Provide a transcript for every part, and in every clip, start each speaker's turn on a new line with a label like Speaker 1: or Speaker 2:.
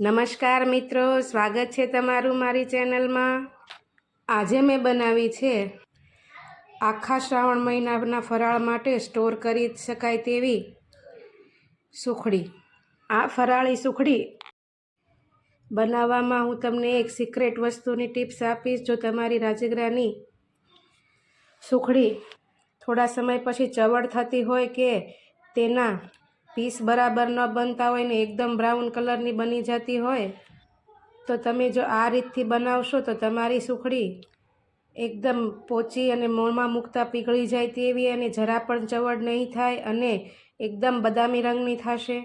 Speaker 1: નમસ્કાર મિત્રો, સ્વાગત છે તમારું મારી ચેનલમાં. આજે મેં બનાવી છે આખા શ્રાવણ મહિનાના ફરાળ માટે સ્ટોર કરી શકાય તેવી સુખડી. આ ફરાળી સુખડી બનાવવામાં હું તમને એક સિક્રેટ વસ્તુની ટિપ્સ આપીશ. જો તમારી રાજગરાની સુખડી થોડા સમય પછી ચવડ થતી હોય કે તેના પીસ બરાબર ન બનતા હોય ને એકદમ બ્રાઉન કલરની બની જતી હોય, તો તમે જો આ રીતથી બનાવશો તો તમારી સુખડી એકદમ પોચી અને મોંમાં મૂકતા પીગળી જાય તેવી અને જરા પણ ચવડ નહીં થાય અને એકદમ બદામી રંગની થશે.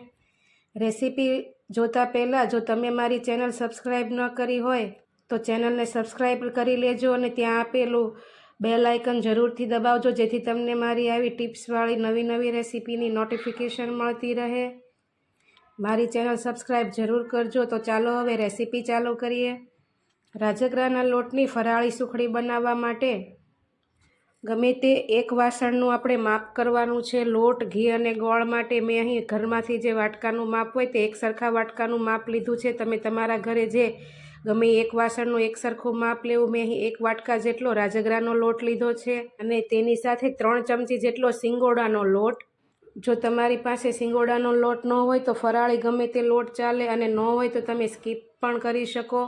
Speaker 1: રેસીપી જોતાં પહેલાં જો તમે મારી ચેનલ સબસ્ક્રાઈબ ન કરી હોય, તો ચેનલને સબસ્ક્રાઈબ કરી લેજો અને ત્યાં આપેલું બેલ આઇકન જરૂરથી દબાવજો, જેથી તમને મારી આવી ટિપ્સવાળી નવી નવી રેસીપીની નોટિફિકેશન મળતી રહે. મારી ચેનલ સબસ્ક્રાઈબ જરૂર કરજો. તો ચાલો હવે રેસીપી ચાલુ કરીએ. રાજગરાના લોટની ફરાળી સુખડી બનાવવા માટે ગમે તે એક વાસણનું આપણે માપ કરવાનું છે. લોટ, ઘી અને ગોળ માટે મેં અહીં ઘરમાંથી જે વાટકાનું માપ હોય તે એક સરખા વાટકાનું માપ લીધું છે. તમે તમારા ઘરે જે ગમે એક વાસણનું એક સરખું માપ લેવું, મેં અહીં એક વાટકા જેટલો રાજગરાનો લોટ લીધો છે અને તેની સાથે ત્રણ ચમચી જેટલો સિંગોડાનો લોટ. જો તમારી પાસે સિંગોડાનો લોટ ન હોય તો ફરાળી ગમે તે લોટ ચાલે અને ન હોય તો તમે સ્કીપ પણ કરી શકો.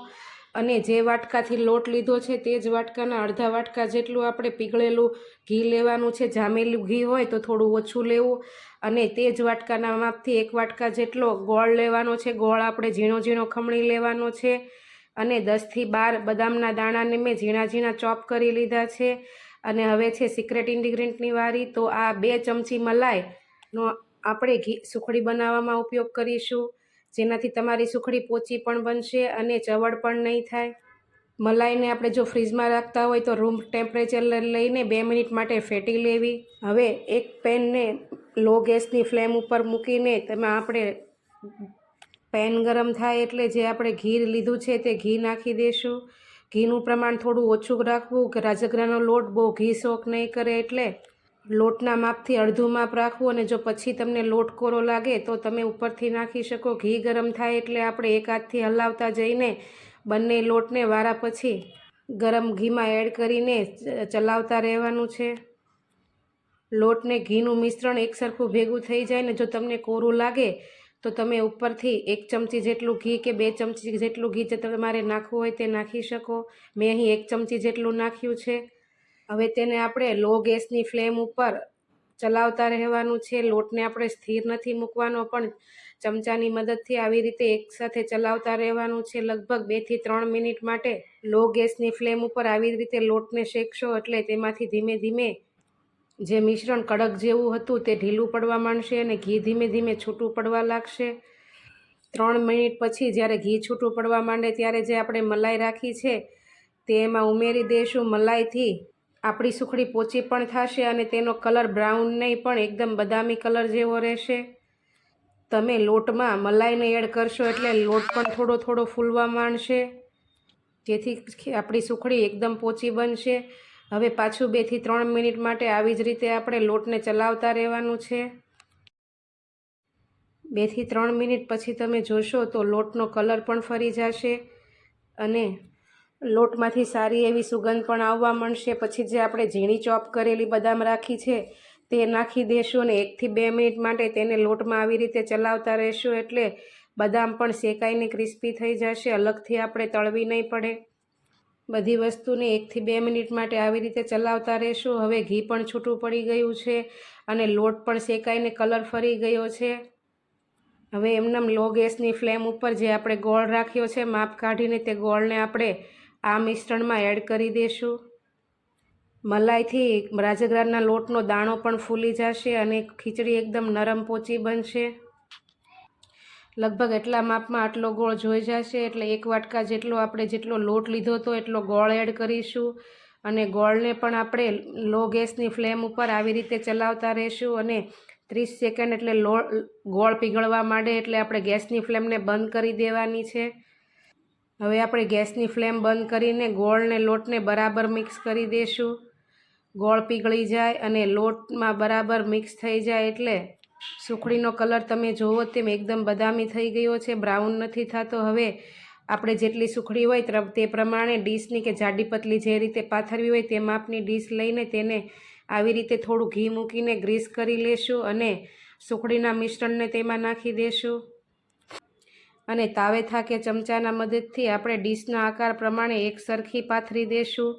Speaker 1: અને જે વાટકાથી લોટ લીધો છે તે જ વાટકાના અડધા વાટકા જેટલું આપણે પીગળેલું ઘી લેવાનું છે, જામેલું ઘી હોય તો થોડું ઓછું લેવું. અને તે જ વાટકાના માપથી એક વાટકા જેટલો ગોળ લેવાનો છે, ગોળ આપણે ઝીણો ઝીણો ખમણી લેવાનો છે. અને દસથી બાર બદામના દાણાને મેં ઝીણા ઝીણા ચોપ કરી લીધા છે. અને હવે છે સિક્રેટ ઇન્ગ્રીડિયન્ટની વારી. તો આ બે ચમચી મલાઈનો આપણે ઘી સુખડી બનાવવામાં ઉપયોગ કરીશું. જેનાથી તમારી સુખડી પોચી પણ બનશે અને ચવડ પણ નહીં થાય. મલાઈને આપણે જો ફ્રીજમાં રાખતા હોય તો રૂમ ટેમ્પરેચર લઈને બે મિનિટ માટે ફેટી લેવી. હવે એક પેનને લો ગેસની ફ્લેમ ઉપર મૂકીને તેમાં આપણે પેન ગરમ થાય એટલે જે આપણે ઘી લીધું છે તે ઘી નાખી દઈશું ઘીનું પ્રમાણ થોડું ઓછું રાખવું કે રાજગરાનો લોટ બહુ ઘી શોખ નહીં કરે એટલે લોટના માપથી અડધું માપ રાખવું અને જો પછી તમને લોટ કોરો લાગે તો તમે ઉપરથી નાખી શકો. ઘી ગરમ થાય એટલે આપણે એક હાથથી હલાવતા જઈને બંને લોટને વારા પછી ગરમ ઘીમાં એડ કરીને ચલાવતા રહેવાનું છે. લોટને ઘીનું મિશ્રણ એકસરખું ભેગું થઈ જાય ને જો તમને કોરું લાગે તો તમે ઉપરથી એક ચમચી જેટલું ઘી કે બે ચમચી જેટલું ઘી જે તમારે નાખવું હોય તે નાખી શકો. મેં અહીં એક ચમચી જેટલું નાખ્યું છે. હવે તેને આપણે લો ગેસની ફ્લેમ ઉપર ચલાવતા રહેવાનું છે. લોટને આપણે સ્થિર નથી મૂકવાનો, પણ ચમચાની મદદથી આવી રીતે એકસાથે ચલાવતા રહેવાનું છે. લગભગ બેથી ત્રણ મિનિટ માટે લો ગેસની ફ્લેમ ઉપર આવી રીતે લોટને શેકશો એટલે તેમાંથી ધીમે ધીમે જે મિશ્રણ કડક જેવું હતું તે ઢીલું પડવા માંડશે અને ઘી ધીમે ધીમે છૂટું પડવા લાગશે. ત્રણ મિનિટ પછી જ્યારે ઘી છૂટું પડવા માંડે ત્યારે જે આપણે મલાઈ રાખી છે તે એમાં ઉમેરી દઈશું મલાઈથી આપણી સુખડી પોચી પણ થશે અને તેનો કલર બ્રાઉન નહીં, પણ એકદમ બદામી કલર જેવો રહેશે. તમે લોટમાં મલાઈને એડ કરશો એટલે લોટ પણ થોડો થોડો ફૂલવા માંડશે. જેથી આપણી સુખડી એકદમ પોચી બનશે. હવે પાછું બેથી ત્રણ મિનિટ માટે આવી જ રીતે આપણે લોટને ચલાવતા રહેવાનું છે. બેથી ત્રણ મિનિટ પછી તમે જોશો તો લોટનો કલર પણ ફરી જશે અને લોટમાંથી સારી એવી સુગંધ પણ આવવા મળશે પછી જે આપણે ઝીણી ચોપ કરેલી બદામ રાખી છે તે નાખી દેશું અને એકથી બે મિનિટ માટે તેને લોટમાં આવી રીતે ચલાવતા રહેશું એટલે બદામ પણ શેકાઈને ક્રિસ્પી થઈ જશે, અલગથી આપણે તળવી નહીં પડે. બધી વસ્તુને એકથી બે મિનિટ માટે આવી રીતે ચલાવતા રહેશું. હવે ઘી પણ છૂટું પડી ગયું છે અને લોટ પણ શેકાઈને કલર ફરી ગયો છે. હવે એમનેમ લો ગેસની ફ્લેમ ઉપર જે આપણે ગોળ રાખ્યો છે, માપ કાઢીને તે ગોળને આપણે આ મિશ્રણમાં એડ કરી દઈશું મલાઈથી રાજગરાના લોટનો દાણો પણ ફૂલી જશે અને ખીચડી એકદમ નરમ પોચી બનશે. લગભગ એટલા માપમાં આટલો ગોળ જોઈ જશે, એટલે એક વાટકા જેટલો આપણે જેટલો લોટ લીધો હતો એટલો ગોળ એડ કરીશું. અને ગોળને પણ આપણે લો ગેસની ફ્લેમ ઉપર આવી રીતે ચલાવતા રહીશું અને ત્રીસ સેકન્ડ એટલે લો, ગોળ પીગળવા માંડે એટલે આપણે ગેસની ફ્લેમને બંધ કરી દેવાની છે. હવે આપણે ગેસની ફ્લેમ બંધ કરીને ગોળને લોટને બરાબર મિક્સ કરી દઈશું ગોળ પીગળી જાય અને લોટમાં બરાબર મિક્સ થઈ જાય એટલે સુખડીનો કલર તમે જુઓ તેમ એકદમ બદામી થઈ ગયો છે, બ્રાઉન નથી થતો. હવે આપણે જેટલી સુખડી હોય તે પ્રમાણે ડીશની કે જાડી પતલી જે રીતે પાથરવી હોય તે માપની ડીશ લઈને તેને આવી રીતે થોડું ઘી મૂકીને ગ્રીસ કરી લેશું અને સુખડીના મિશ્રણને તેમાં નાખી દેશું. અને તાવેથા કે ચમચાના મદદથી આપણે ડીશના આકાર પ્રમાણે એક સરખી પાથરી દેશું.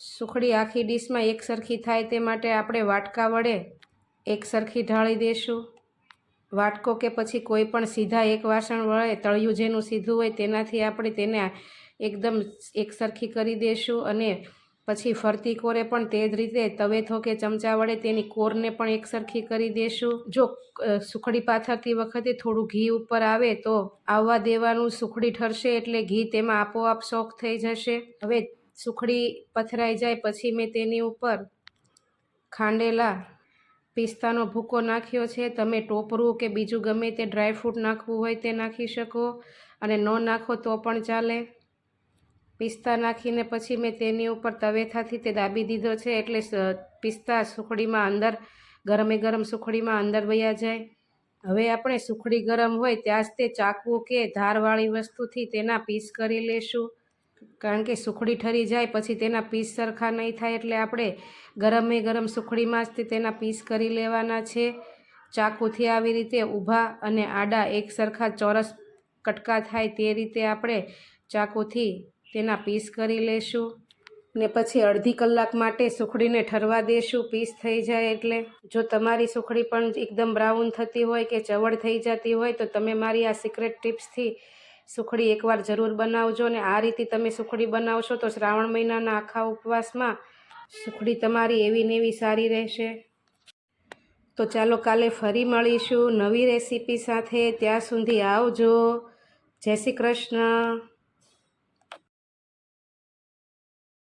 Speaker 1: સુખડી આખી ડીશમાં એક સરખી થાય તે માટે આપણે વાટકા વડે એક સરખી ઢાળી દેશું. વાટકો કે પછી કોઈ પણ સીધા એક વાસણ વડે તળિયું જેનું સીધું હોય તેનાથી આપણે તેને એકદમ એક સરખી કરી દેશું અને પછી ફરતી કોરે પણ તે જ રીતે તવેથો કે ચમચા વડે તેની કોરને પણ એક સરખી કરી દેશું. જો સુખડી પાથરતી વખતે થોડું ઘી ઉપર આવે તો આવવા દેવાનું સુખડી ઠરશે એટલે ઘી તેમાં આપોઆપ શોખ થઈ જશે. હવે સુખડી પથરાઈ જાય પછી મેં તેની ઉપર ખાંડેલા પિસ્તાનો ભૂકો નાખ્યો છે. તમે ટોપરું કે બીજું ગમે તે ડ્રાયફ્રૂટ નાખવું હોય તે નાખી શકો અને ન નાખો તો પણ ચાલે. પિસ્તા નાખીને પછી મેં તેની ઉપર તવેથાથી તે દાબી દીધો છે એટલે પિસ્તા સુખડીમાં અંદર, ગરમે ગરમ સુખડીમાં અંદર વયા જાય. હવે આપણે સુખડી ગરમ હોય ત્યાં જ તે ચાકવું કે ધારવાળી વસ્તુથી તેના પીસ કરી લેશું. કારણ કે સુખડી ઠરી જાય પછી તેના પીસ સરખા નહીં થાય એટલે આપણે ગરમે ગરમ સુખડીમાં જ તેના પીસ કરી લેવાના છે. ચાકુથી આવી રીતે ઊભા અને આડા એક સરખા ચોરસ કટકા થાય તે રીતે આપણે ચાકુથી તેના પીસ કરી લેશું ને પછી અડધી કલાક માટે સુખડીને ઠરવા દેશું. પીસ થઈ જાય એટલે જો તમારી સુખડી પણ એકદમ બ્રાઉન થતી હોય કે ચવડ થઈ જતી હોય તો તમે મારી આ સિક્રેટ ટિપ્સથી સુખડી એકવાર જરૂર બનાવજો ને આ રીતે તમે સુખડી બનાવશો તો શ્રાવણ મહિનાના આખા ઉપવાસમાં સુખડી તમારી એવી ને એવી સારી રહેશે. તો ચાલો કાલે ફરી મળીશું નવી રેસીપી સાથે. ત્યાં સુધી આવજો. જય શ્રી કૃષ્ણ.